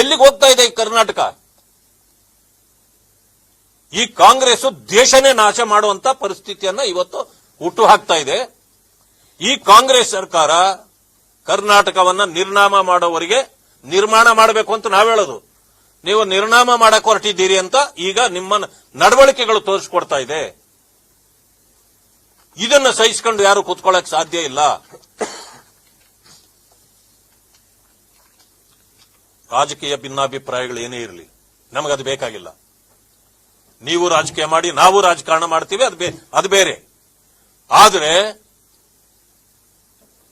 ಎಲ್ಲಿಗೆ ಹೋಗ್ತಾ ಇದೆ ಈ ಕರ್ನಾಟಕ? ಈ ಕಾಂಗ್ರೆಸ್ ದೇಶನೇ ನಾಶ ಮಾಡುವಂತ ಪರಿಸ್ಥಿತಿಯನ್ನ ಇವತ್ತು ಹುಟ್ಟು ಹಾಕ್ತಾ ಇದೆ. ಈ ಕಾಂಗ್ರೆಸ್ ಸರ್ಕಾರ ಕರ್ನಾಟಕವನ್ನ ನಿರ್ನಾಮ ಮಾಡೋವರಿಗೆ ನಿರ್ಮಾಣ ಮಾಡಬೇಕು ಅಂತ ನಾವು ಹೇಳೋದು. ನೀವು ನಿರ್ನಾಮ ಮಾಡಕ್ ಹೊರಟಿದ್ದೀರಿ ಅಂತ ಈಗ ನಿಮ್ಮ ನಡವಳಿಕೆಗಳು ತೋರಿಸ್ಕೊಡ್ತಾ ಇದೆ. ಇದನ್ನ ಸಹಿಸಿಕೊಂಡು ಯಾರು ಕೂತ್ಕೊಳ್ಳಕ್ ಸಾಧ್ಯ ಇಲ್ಲ. ರಾಜಕೀಯ ಭಿನ್ನಾಭಿಪ್ರಾಯಗಳು ಏನೇ ಇರಲಿ, ನಮಗದು ಬೇಕಾಗಿಲ್ಲ. ನೀವು ರಾಜಕೀಯ ಮಾಡಿ, ನಾವು ರಾಜಕಾರಣ ಮಾಡ್ತೀವಿ, ಅದು ಅದು ಬೇರೆ. ಆದರೆ,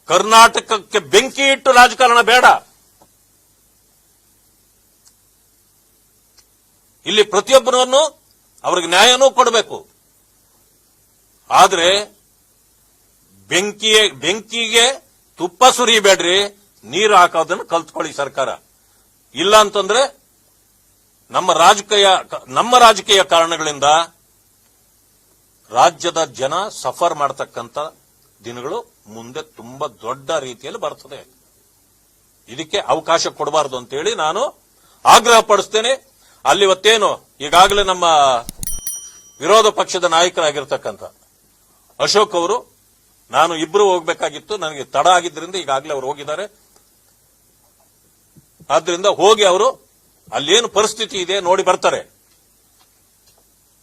ಕರ್ನಾಟಕಕ್ಕೆ ಬೆಂಕಿ ಇಟ್ಟು ರಾಜಕಾರಣ ಬೇಡ. ಇಲ್ಲಿ ಪ್ರತಿಯೊಬ್ಬರನ್ನು ಅವ್ರಿಗೆ ನ್ಯಾಯನೂ ಕೊಡಬೇಕು. ಆದರೆ ಬೆಂಕಿಗೆ ಬೆಂಕಿಗೆ ತುಪ್ಪ ಸುರಿಬೇಡ್ರಿ, ನೀರು ಹಾಕೋದನ್ನು ಕಲ್ತ್ಕೊಳ್ಳಿ ಸರ್ಕಾರ. ಇಲ್ಲ ಅಂತಂದ್ರೆ ನಮ್ಮ ರಾಜಕೀಯ ನಮ್ಮ ರಾಜಕೀಯ ಕಾರಣಗಳಿಂದ ರಾಜ್ಯದ ಜನ ಸಫರ್ ಮಾಡತಕ್ಕಂತ ದಿನಗಳು ಮುಂದೆ ತುಂಬಾ ದೊಡ್ಡ ರೀತಿಯಲ್ಲಿ ಬರ್ತದೆ. ಇದಕ್ಕೆ ಅವಕಾಶ ಕೊಡಬಾರದು ಅಂತೇಳಿ ನಾನು ಆಗ್ರಹ ಪಡಿಸ್ತೇನೆ. ಅಲ್ಲಿ ಇವತ್ತೇನು ಈಗಾಗಲೇ ನಮ್ಮ ವಿರೋಧ ಪಕ್ಷದ ನಾಯಕರಾಗಿರ್ತಕ್ಕಂಥ ಅಶೋಕ್ ಅವರು, ನಾನು ಇಬ್ರು ಹೋಗ್ಬೇಕಾಗಿತ್ತು, ನನಗೆ ತಡ ಆಗಿದ್ದರಿಂದ ಈಗಾಗಲೇ ಅವರು ಹೋಗಿದ್ದಾರೆ. ಆದ್ರಿಂದ ಹೋಗಿ ಅವರು ಅಲ್ಲೇನು ಪರಿಸ್ಥಿತಿ ಇದೆ ನೋಡಿ ಬರ್ತಾರೆ.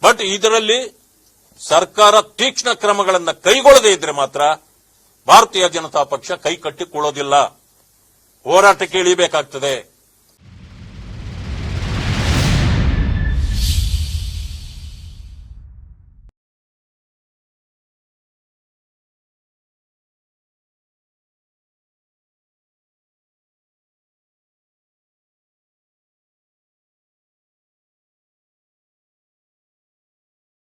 ಬಟ್ ಇದರಲ್ಲಿ ಸರ್ಕಾರ ತೀಕ್ಷ್ಣ ಕ್ರಮಗಳನ್ನು ಕೈಗೊಳ್ಳದೇ ಇದ್ರೆ ಮಾತ್ರ ಭಾರತೀಯ ಜನತಾ ಪಕ್ಷ ಕೈ ಕಟ್ಟಿಕೊಳ್ಳೋದಿಲ್ಲ. ಹೋರಾಟಕ್ಕೆ ಇಳಿಬೇಕಾಗ್ತದೆ.